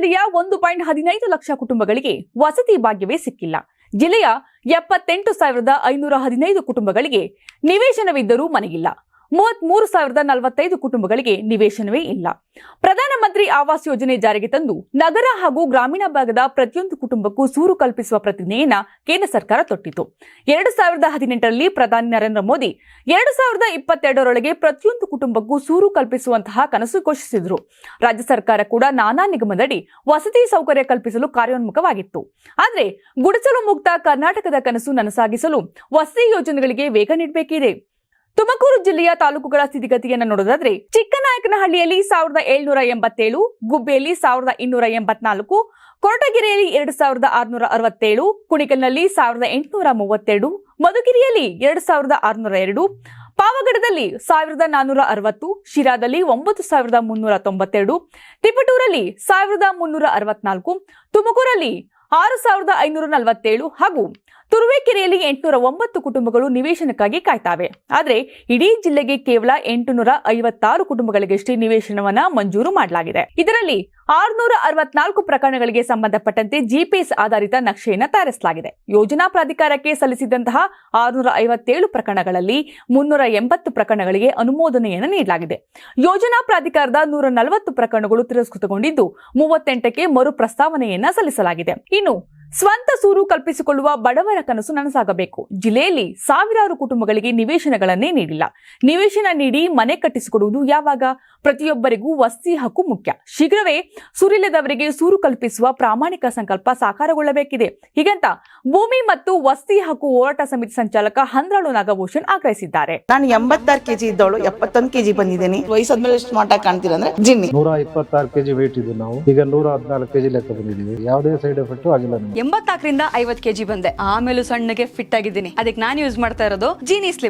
ಜಿಲ್ಲೆಯ ಒಂದು ಪಾಯಿಂಟ್ ಹದಿನೈದು ಲಕ್ಷ ಕುಟುಂಬಗಳಿಗೆ ವಸತಿ ಭಾಗ್ಯವೇ ಸಿಕ್ಕಿಲ್ಲ. ಜಿಲ್ಲೆಯ ಎಪ್ಪತ್ತೆಂಟು ಸಾವಿರದ ಐನೂರ ಹದಿನೈದು ಕುಟುಂಬಗಳಿಗೆ ನಿವೇಶನವಿದ್ದರೂ ಮೂವತ್ಮೂರು ಸಾವಿರದ ನಲವತ್ತೈದು ಕುಟುಂಬಗಳಿಗೆ ನಿವೇಶನವೇ ಇಲ್ಲ. ಪ್ರಧಾನಮಂತ್ರಿ ಆವಾಸ್ ಯೋಜನೆ ಜಾರಿಗೆ ತಂದು ನಗರ ಹಾಗೂ ಗ್ರಾಮೀಣ ಭಾಗದ ಪ್ರತಿಯೊಂದು ಕುಟುಂಬಕ್ಕೂ ಸೂರು ಕಲ್ಪಿಸುವ ಪ್ರತಿಜ್ಞೆಯನ್ನ ಕೇಂದ್ರ ಸರ್ಕಾರ ತೊಟ್ಟಿತು. ಎರಡು ಸಾವಿರದ ಹದಿನೆಂಟರಲ್ಲಿ ಪ್ರಧಾನಿ ನರೇಂದ್ರ ಮೋದಿ ಎರಡು ಸಾವಿರದ ಇಪ್ಪತ್ತೆರಡರೊಳಗೆ ಪ್ರತಿಯೊಂದು ಕುಟುಂಬಕ್ಕೂ ಸೂರು ಕಲ್ಪಿಸುವಂತಹ ಕನಸು ಘೋಷಿಸಿದ್ರು. ರಾಜ್ಯ ಸರ್ಕಾರ ಕೂಡ ನಾನಾ ನಿಗಮದಡಿ ವಸತಿ ಸೌಕರ್ಯ ಕಲ್ಪಿಸಲು ಕಾರ್ಯೋನ್ಮುಖವಾಗಿತ್ತು. ಆದರೆ ಗುಡಿಸಲು ಮುಕ್ತ ಕರ್ನಾಟಕದ ಕನಸು ನನಸಾಗಿಸಲು ವಸತಿ ಯೋಜನೆಗಳಿಗೆ ವೇಗ ನೀಡಬೇಕಿದೆ. ತುಮಕೂರು ಜಿಲ್ಲೆಯ ತಾಲೂಕುಗಳ ಸ್ಥಿತಿಗತಿಯನ್ನು ನೋಡೋದಾದ್ರೆ ಚಿಕ್ಕನಾಯಕನಹಳ್ಳಿಯಲ್ಲಿ ಸಾವಿರದ ಏಳ್ನೂರ ಎಂಬತ್ತೇಳು, ಗುಬ್ಬಿಯಲ್ಲಿ ಸಾವಿರದ ಇನ್ನೂರ ಎಂಬತ್ನಾಲ್ಕು, ಕೊರಟಗೆರೆಯಲ್ಲಿ ಎರಡು ಸಾವಿರದ ಆರುನೂರ ಅರವತ್ತೇಳು ಕುಣಿಕಲ್ನಲ್ಲಿ ಸಾವಿರದ ಎಂಟುನೂರ ಮೂವತ್ತೆರಡು, ಮಧುಗಿರಿಯಲ್ಲಿ ಎರಡು ಸಾವಿರದ ಆರುನೂರ ಎರಡು, ಪಾವಗಡದಲ್ಲಿ ಸಾವಿರದ ನಾನ್ನೂರ ಅರವತ್ತು, ಶಿರಾದಲ್ಲಿ ಒಂಬತ್ತು ಸಾವಿರದ ಮುನ್ನೂರ ತೊಂಬತ್ತೆರಡು, ತಿಪಟೂರಲ್ಲಿ ಸಾವಿರದ ಮುನ್ನೂರ ಅರವತ್ನಾಲ್ಕು, ತುಮಕೂರಲ್ಲಿ ಆರು ಸಾವಿರದ ಐನೂರ ನಲವತ್ತೇಳು ಹಾಗೂ ತುರುವೇಕೆರೆಯಲ್ಲಿ ಎಂಟುನೂರ ಒಂಬತ್ತು ಕುಟುಂಬಗಳು ನಿವೇಶನಕ್ಕಾಗಿ ಕಾಯ್ತಾವೆ. ಆದರೆ ಇಡೀ ಜಿಲ್ಲೆಗೆ ಕೇವಲ ಎಂಟುನೂರ ಐವತ್ತಾರು ಕುಟುಂಬಗಳಿಗಷ್ಟೇ ನಿವೇಶನವನ್ನ ಮಂಜೂರು ಮಾಡಲಾಗಿದೆ. ಇದರಲ್ಲಿ ಆರುನೂರ ಅರವತ್ನಾಲ್ಕು ಪ್ರಕರಣಗಳಿಗೆ ಸಂಬಂಧಪಟ್ಟಂತೆ ಜಿಪಿಎಸ್ ಆಧಾರಿತ ನಕ್ಷೆಯನ್ನು ತಯಾರಿಸಲಾಗಿದೆ. ಯೋಜನಾ ಪ್ರಾಧಿಕಾರಕ್ಕೆ ಸಲ್ಲಿಸಿದಂತಹ ಆರುನೂರ ಐವತ್ತೇಳು ಪ್ರಕರಣಗಳಲ್ಲಿ ಮುನ್ನೂರ ಎಂಬತ್ತು ಪ್ರಕರಣಗಳಿಗೆ ಅನುಮೋದನೆಯನ್ನು ನೀಡಲಾಗಿದೆ. ಯೋಜನಾ ಪ್ರಾಧಿಕಾರದ ನೂರ ನಲವತ್ತು ಪ್ರಕರಣಗಳು ತಿರಸ್ಕೃತಗೊಂಡಿದ್ದು, ಮೂವತ್ತೆಂಟಕ್ಕೆ ಮರು ಪ್ರಸ್ತಾವನೆಯನ್ನ ಸಲ್ಲಿಸಲಾಗಿದೆ. ಇನ್ನು ಸ್ವಂತ ಸೂರು ಕಲ್ಪಿಸಿಕೊಳ್ಳುವ ಬಡವರ ಕನಸು ನನಸಾಗಬೇಕು. ಜಿಲ್ಲೆಯಲ್ಲಿ ಸಾವಿರಾರು ಕುಟುಂಬಗಳಿಗೆ ನಿವೇಶನಗಳನ್ನೇ ನೀಡಿಲ್ಲ. ನಿವೇಶನ ನೀಡಿ ಮನೆ ಕಟ್ಟಿಸಿಕೊಡುವುದು ಯಾವಾಗ? ಪ್ರತಿಯೊಬ್ಬರಿಗೂ ವಸ್ತಿ ಹಕ್ಕು ಮುಖ್ಯ. ಶೀಘ್ರವೇ ಸೂರಿಲ್ಲದವರಿಗೆ ಸೂರು ಕಲ್ಪಿಸುವ ಪ್ರಾಮಾಣಿಕ ಸಂಕಲ್ಪ ಸಾಕಾರಗೊಳ್ಳಬೇಕಿದೆ. ಹೀಗಂತ ಭೂಮಿ ಮತ್ತು ವಸ್ತಿ ಹಕ್ಕು ಹೋರಾಟ ಸಮಿತಿ ಸಂಚಾಲಕ ಹಂದ್ರಾಳು ನಾಗಭೂಷಣ್ ಆಗ್ರಹಿಸಿದ್ದಾರೆ. ನಾನು ಎಂಬತ್ತಾರು ಕೆಜಿ ಇದ್ದವಳು ಎಪ್ಪತ್ತೊಂದು ಕೆಜಿ ಬಂದಿದ್ದೀನಿ. ವಯಸ್ಸಾದ್ಮೇಲೆ ಸ್ಮಾರ್ಟ್ ಆಗಿ ಕಾಣ್ತೀರ ಅಂದ್ರೆ ಜಿನ್ನಿ. ನೂರ ಇಪ್ಪತ್ತಾರು ಕೆಜಿ ವೇಟ್ ಇದೆ ನಾವು. ಈಗ ನೂರ ಹದಿನಾಲ್ಕು ಕೆಜಿ ಲೆಕ್ಕ ಬಂದಿದ್ದೀವಿ. ಯಾವುದೇ ಸೈಡ್ ಎಫೆಕ್ಟ್ ಆಗಿಲ್ಲ ಎಂಬತ್ನಾಲ್ಕರಿಂದ ಐವತ್ ಕೆಜಿ ಬಂದೆ. ಆಮೇಲೂ ಸಣ್ಣಗೆ ಫಿಟ್ ಆಗಿದ್ದೀನಿ. ಅದಕ್ಕೆ ನಾನು ಯೂಸ್ ಮಾಡ್ತಾ ಇರೋದು ಜೀನಿ ಸ್ಲಿಮ್